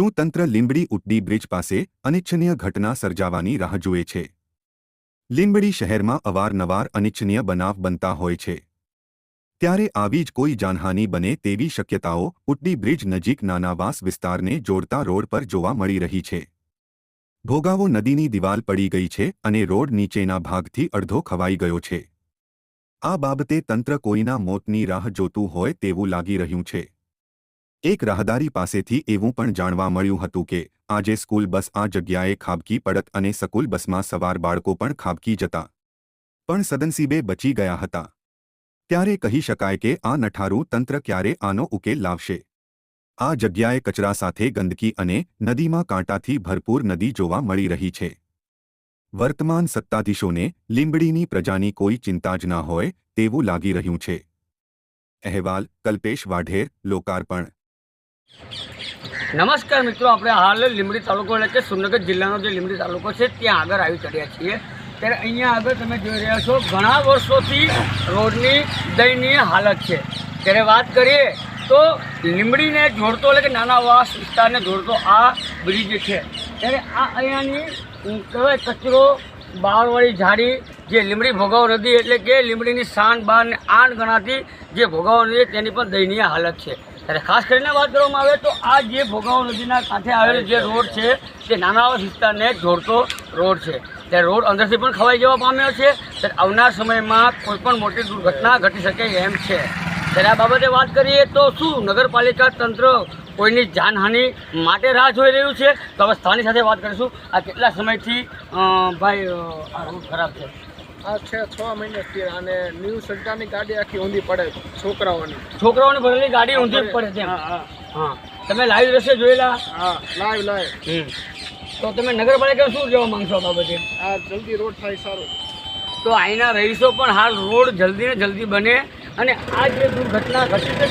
શું તંત્ર લીંબડી ઉટડી બ્રિજ પાસે અનિચ્છનીય ઘટના સર્જાવાની રાહ જુએ છે? લીંબડી શહેરમાં અવારનવાર અનિચ્છનીય બનાવ બનતા હોય છે. ત્યારે આવી જ કોઈ જાનહાની બને તેવી શક્યતાઓ ઉટડી બ્રિજ નજીક નાનાવાસ વિસ્તારને જોડતા રોડ પર જોવા મળી રહી છે. ભોગાવો નદીની દિવાલ પડી ગઈ છે અને રોડ નીચેના ભાગથી અડધો ખવાઈ ગયો છે. આ બાબતે તંત્ર કોઈના મોતની રાહ જોતું હોય તેવું લાગી રહ્યું છે. એક રાહદારી પાસેથી એવું પણ જાણવા મળ્યું હતું કે, આજે સ્કૂલ બસ આ જગ્યાએ ખાબકી પડત અને સ્કૂલ બસમાં સવાર બાળકો પણ ખાબકી જતા. પણ સદનસીબે બચી ગયા હતા. ત્યારે કહી શકાય કે આ નઠારું તંત્ર ક્યારે આનો ઉકેલ લાવશે? આ જગ્યાએ કચરા સાથે ગંદકી અને નદીમાં કાંટાથી ભરપૂર નદી જોવા મળી રહી છે. વર્તમાન સત્તાધીશોને લીંબડીની પ્રજાની કોઈ ચિંતા જ ના હોય તેવું લાગી રહ્યું છે. અહેવાલ, કલ્પેશ વાઢેર, લોકાર્પણ નમસ્કાર મિત્રો, આપણે હાલ લીંબડી તાલુકો એટલે કે સુરનગર જિલ્લાનો જે લીંબડી તાલુકો છે, ત્યાં આગળ આવી ચડ્યા છીએ. ત્યારે અહીંયા આગળ તમે જોઈ રહ્યા છો, ઘણા વર્ષોથી રોડની દયનીય હાલત છે. ત્યારે વાત કરીએ તો લીંબડીને જોડતો એટલે કે નાના વાસ વિસ્તારને જોડતો આ બ્રિજ છે. ત્યારે આ અહીંયાની કહેવાય કચરો બહારવાળી ઝાડી જે લીંબડી ભોગાવ નદી એટલે કે લીંબડીની શાન બાર ને આઠ ગણાતી જે ભોગાવ નદી તેની પણ દયનીય હાલત છે. ત્યારે ખાસ કરીને વાત કરવામાં આવે તો આ જે ભોગાવ નદીના કાંઠે આવેલો જે રોડ છે, તે નાના વિસ્તારને જોડતો રોડ છે. ત્યારે રોડ અંદરથી પણ ખવાઈ જવા પામ્યો છે, ત્યારે આવનાર સમયમાં કોઈ પણ મોટી દુર્ઘટના ઘટી શકે એમ છે. ત્યારે આ બાબતે વાત કરીએ તો શું નગરપાલિકા તંત્ર કોઈની જાનહાનિ માટે રાહ જોઈ રહ્યું છે? તો હવે સ્થાનિક સાથે વાત કરીશું. આ કેટલા સમયથી ભાઈ આ રોડ ખરાબ છે? આ છે છ મહિનાથી અને ન્યૂ સરકારની ગાડી આખી ઊંધી પડે છોકરાઓની. છોકરાઓની ભરેલી ગાડી ઊંધી પડે છે હા તમે લાઈવ દ્રશ્ય જોયેલા? હા લાઈવ લાઈવ તો તમે નગરપાલિકા શું કહેવા માંગશો બાબતે? આ જલ્દી રોડ થાય સારો. તો અહીંના રહીશો પણ હાલ રોડ જલ્દી ને જલ્દી બને અને આ જે દુર્ઘટના ઘટી શકે